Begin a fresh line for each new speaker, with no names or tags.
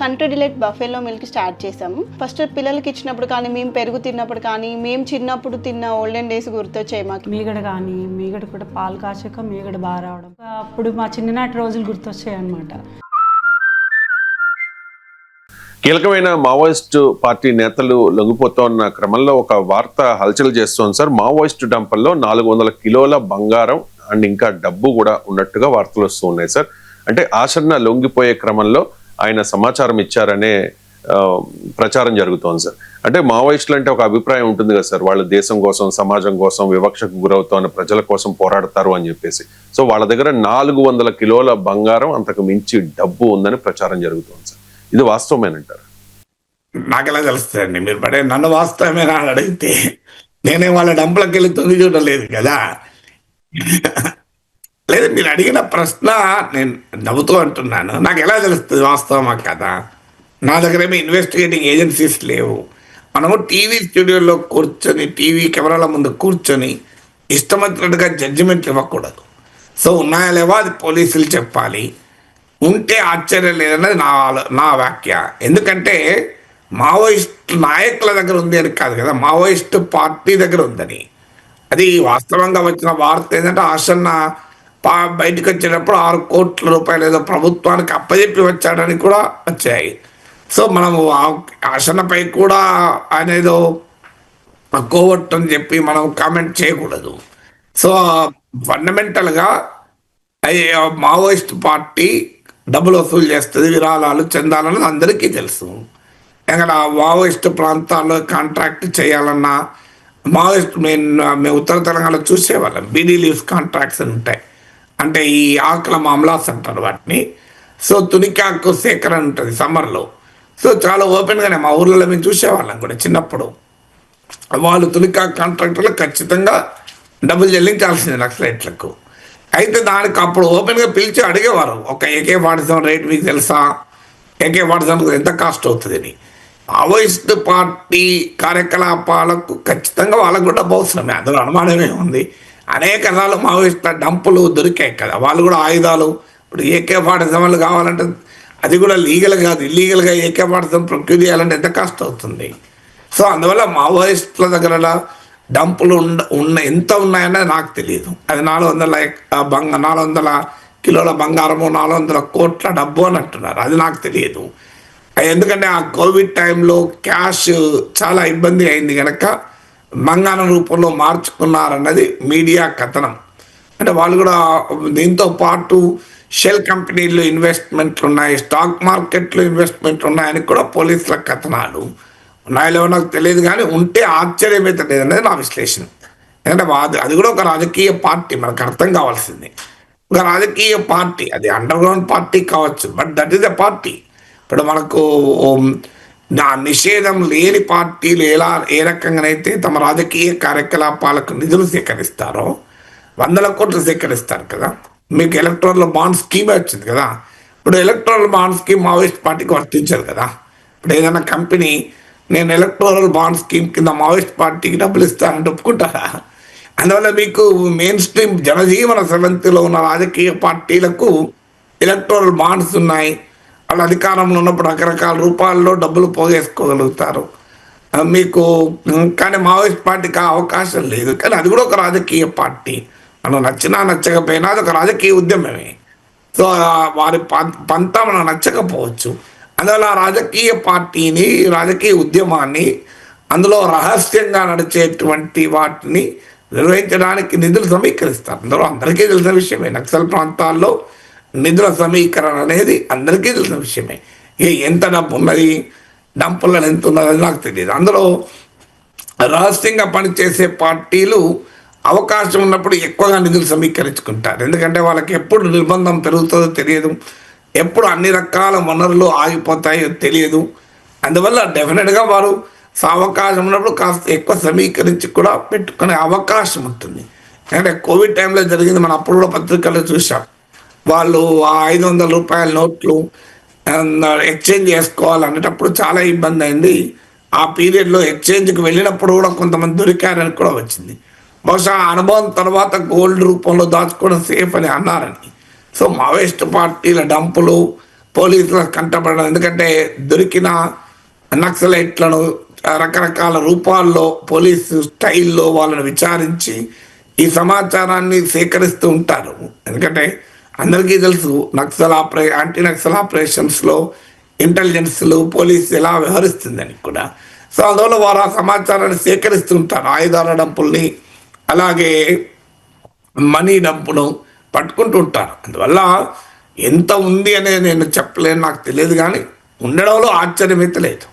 Country delight buffalo milk start చేసాము first పిల్లలకి ఇచ్చినప్పుడు కానీ మేము పెరుగు తిన్నప్పుడు కానీ మేము చిన్నప్పుడు తిన్న ఓల్డెన్ డేస్ గుర్తొచ్చాయి మాకు.
మీగడ కానీ మీగడ కూడా పాలు కాచాక మీగడ బాగా రావడం. అప్పుడు మా చిన్ననాటి రోజులు గుర్తొచ్చాయి అనమాట
కీలకమైన మావోయిస్ట్ పార్టీ నేతలు లొంగిపోతున్న క్రమంలో ఒక వార్త హల్చల్ చేస్తోంది సార్. మావోయిస్ట్ డంపల్లో నాలుగు వందల కిలోల బంగారం అండ్ ఇంకా డబ్బు కూడా ఉన్నట్టుగా వార్తలు వస్తూ ఉన్నాయి సార్. అంటే ఆచరణ లొంగిపోయే క్రమంలో ఆయన సమాచారం ఇచ్చారనే ప్రచారం జరుగుతోంది సార్. అంటే మావోయిస్టులు అంటే ఒక అభిప్రాయం ఉంటుంది కదా సార్. వాళ్ళు దేశం కోసం సమాజం కోసం వివక్షకు గురవుతున్న ప్రజల కోసం పోరాడతారు అని చెప్పేసి. సో వాళ్ళ దగ్గర నాలుగు వందల కిలోల బంగారం అంతకు మించి డబ్బు ఉందని ప్రచారం జరుగుతోంది సార్. ఇది వాస్తవమేనంటారు?
నాకు ఎలా తెలుస్తుందండి మీరు పడే నన్ను వాస్తవమేనా అని అడిగితే నేనే వాళ్ళ డంపులకు వెళ్ళి తొంగి చూడలేదు కదా. లేదు మీరు అడిగిన ప్రశ్న నేను నవ్వుతూ అంటున్నాను. నాకు ఎలా తెలుస్తుంది వాస్తవమా కదా నా దగ్గర ఏమి ఇన్వెస్టిగేటింగ్ ఏజెన్సీస్ లేవు. మనము టీవీ స్టూడియోలో కూర్చొని టీవీ కెమెరాల ముందు కూర్చొని ఇష్టం వచ్చినట్టుగా జడ్జిమెంట్ ఇవ్వకూడదు. సో ఉన్నాయా లేవా అది పోలీసులు చెప్పాలి. ఉంటే ఆశ్చర్యం లేదన్నది నా నా వ్యాఖ్య. ఎందుకంటే మావోయిస్ట్ నాయకుల దగ్గర ఉంది అని కాదు కదా మావోయిస్ట్ పార్టీ దగ్గర ఉందని. అది వాస్తవంగా వచ్చిన వార్త ఏంటంటే ఆసన్న బయటకు వచ్చేటప్పుడు ఆరు కోట్ల రూపాయలు ఏదో ప్రభుత్వానికి అప్పజెప్పి వచ్చాడని కూడా వచ్చాయి. సో మనము ఆసనపై కూడా ఆయన ఏదో కోవట్టు అని చెప్పి మనం కామెంట్ చేయకూడదు. సో ఫండమెంటల్గా అయ్యి మావోయిస్ట్ పార్టీ డబ్బులు వసూలు చేస్తుంది విరాళాలు చెందాలని అందరికీ తెలుసు. ఎక్కడ మావోయిస్ట్ ప్రాంతాల్లో కాంట్రాక్ట్ చేయాలన్నా మావోయిస్ట్ మేము మేము ఉత్తర తెలంగాణలో చూసేవాళ్ళం. బీడీ లీవ్స్ కాంట్రాక్ట్స్ ఉంటాయి. అంటే ఈ ఆకుల మామలాస్ అంటారు వాటిని. సో తునికాకు సేకరణ ఉంటుంది సమ్మర్లో. సో చాలా ఓపెన్గానే మా ఊర్లలో మేము చూసేవాళ్ళం కూడా చిన్నప్పుడు. వాళ్ళు తునికా కాంట్రాక్టర్లు ఖచ్చితంగా డబ్బులు చెల్లించాల్సింది నక్సలైట్లకు అయితే దానికి అప్పుడు ఓపెన్గా పిలిచి అడిగేవారు. ఒక ఏకే వాడిజం రేట్ మీకు తెలుసా? ఏకే ఫార్టీ ఎంత కాస్ట్ అవుతుంది అని మావోయిస్ట్ పార్టీ కార్యకలాపాలకు ఖచ్చితంగా వాళ్ళకు కూడా డబ్బు అవసరమే. అందులో అనుమానమే ఉంది. అనేక రకాలు మావోయిస్టుల డంపులు దొరికాయి కదా. వాళ్ళు కూడా ఆయుధాలు ఇప్పుడు ఏకే ఫార్టీ సెవెన్లు కావాలంటే అది కూడా లీగల్ కాదు ఇల్లీగల్గా ఏకే ఫార్టీ సెవెన్ ప్రొక్యూర్ చేయాలంటే ఎంత కాస్ట్ అవుతుంది? సో అందువల్ల మావోయిస్టుల దగ్గర డంపులు ఉండ ఉన్న ఎంత ఉన్నాయనేది నాకు తెలియదు అది నాలుగు వందల బంగ నాలుగు వందల కిలోల బంగారము నాలుగు వందల కోట్ల డబ్బు అని అంటున్నారు అది నాకు తెలియదు ఎందుకంటే ఆ కోవిడ్ టైంలో క్యాష్ చాలా ఇబ్బంది అయింది కనుక బంగారం రూపంలో మార్చుకున్నారన్నది మీడియా కథనం. అంటే వాళ్ళు కూడా దీంతో పాటు షెల్ కంపెనీల్లో ఇన్వెస్ట్మెంట్లు ఉన్నాయి స్టాక్ మార్కెట్లో ఇన్వెస్ట్మెంట్లు ఉన్నాయని కూడా పోలీసుల కథనాలు ఉన్నాయో నాకు తెలియదు కానీ ఉంటే ఆశ్చర్యం అయితే లేదనేది నా విశ్లేషణ. ఎందుకంటే అది కూడా ఒక రాజకీయ పార్టీ మనకు అర్థం కావాల్సింది. ఒక రాజకీయ పార్టీ అది అండర్ గ్రౌండ్ పార్టీ కావచ్చు but that is a party ఇప్పుడు మనకు నా నిషేధం లేని పార్టీలు ఎలా ఏ రకంగానైతే తమ రాజకీయ కార్యకలాపాలకు నిధులు సేకరిస్తారో వందల కోట్లు సేకరిస్తారు కదా. మీకు ఎలక్ట్రల్ బాండ్ స్కీమ్ వచ్చింది కదా. ఇప్పుడు ఎలక్ట్రల్ బాండ్ స్కీమ్ మావోయిస్ట్ పార్టీకి వర్తించదు కదా. ఇప్పుడు ఏదైనా కంపెనీ నేను ఎలక్ట్రల్ బాండ్ స్కీమ్ కింద మావోయిస్ట్ పార్టీకి డబ్బులు ఇస్తానంటే ఒప్పుకుంటారా? అందువల్ల మీకు మెయిన్ స్ట్రీమ్ జనజీవన స్రవంతిలో ఉన్న రాజకీయ పార్టీలకు ఎలక్ట్రల్ బాండ్స్ ఉన్నాయి. వాళ్ళు అధికారంలో ఉన్నప్పుడు రకరకాల రూపాల్లో డబ్బులు పోగేసుకోగలుగుతారు. మీకు కానీ మావోయిస్ట్ పార్టీకి ఆ అవకాశం లేదు. కానీ అది కూడా ఒక రాజకీయ పార్టీ. మనం నచ్చినా నచ్చకపోయినా అది ఒక రాజకీయ ఉద్యమమే. సో వారి పం- మనం నచ్చకపోవచ్చు. అందువల్ల రాజకీయ పార్టీని రాజకీయ ఉద్యమాన్ని అందులో రహస్యంగా నడిచేటువంటి వాటిని నిర్వహించడానికి నిధులు సమీకరిస్తారు. అందరూ అందరికీ తెలిసిన విషయమే. నక్సల్ ప్రాంతాల్లో నిధుల సమీకరణ అనేది అందరికీ తెలిసిన విషయమే. ఇక ఎంత డబ్బు ఉన్నది? డంపులను ఎంత ఉన్నది నాకు తెలియదు. అందులో రహస్యంగా పనిచేసే పార్టీలు అవకాశం ఉన్నప్పుడు ఎక్కువగా నిధులు సమీకరించుకుంటారు. ఎందుకంటే వాళ్ళకి ఎప్పుడు నిర్బంధం పెరుగుతుందో తెలియదు. ఎప్పుడు అన్ని రకాల వనరులు ఆగిపోతాయో తెలియదు. అందువల్ల డెఫినెట్గా వారు స- అవకాశం ఉన్నప్పుడు కాస్త ఎక్కువ సమీకరించి కూడా పెట్టుకునే అవకాశం ఉంటుంది. ఎందుకంటే కోవిడ్ టైంలో జరిగింది మనం అప్పుడు కూడా పత్రికల్లో చూసాం వాళ్ళు ఆ ఐదు వందల రూపాయల నోట్లు ఎక్స్చేంజ్ చేసుకోవాలనేటప్పుడు చాలా ఇబ్బంది అయింది. ఆ పీరియడ్లో ఎక్స్చేంజ్కి వెళ్ళినప్పుడు కూడా కొంతమంది దొరికారని కూడా వచ్చింది. బహుశా ఆ అనుభవం తర్వాత గోల్డ్ రూపంలో దాచుకోవడం సేఫ్ అని అన్నారని. సో మావేస్ట్ పార్టీల డంపులు పోలీసుల కంటపడడం ఎందుకంటే దొరికిన నక్సలైట్లను రకరకాల రూపాల్లో పోలీసు స్టైల్లో వాళ్ళని విచారించి ఈ సమాచారాన్ని సేకరిస్తూ ఉంటారు. ఎందుకంటే అందరికీ తెలుసు నక్సల్ ఆపరే యాంటీ నక్సల్ ఆపరేషన్స్లో ఇంటెలిజెన్స్లు పోలీసు ఎలా వ్యవహరిస్తుందని కూడా. సో అందువల్ల వారు ఆ సమాచారాన్ని సేకరిస్తుంటారు ఆయుధాల డంపుల్ని అలాగే మనీ డంపును పట్టుకుంటూ ఉంటారు. అందువల్ల ఎంత ఉంది అనేది నేను చెప్పలేను నాకు తెలియదు కానీ ఉండడంలో ఆశ్చర్యమైతే లేదు.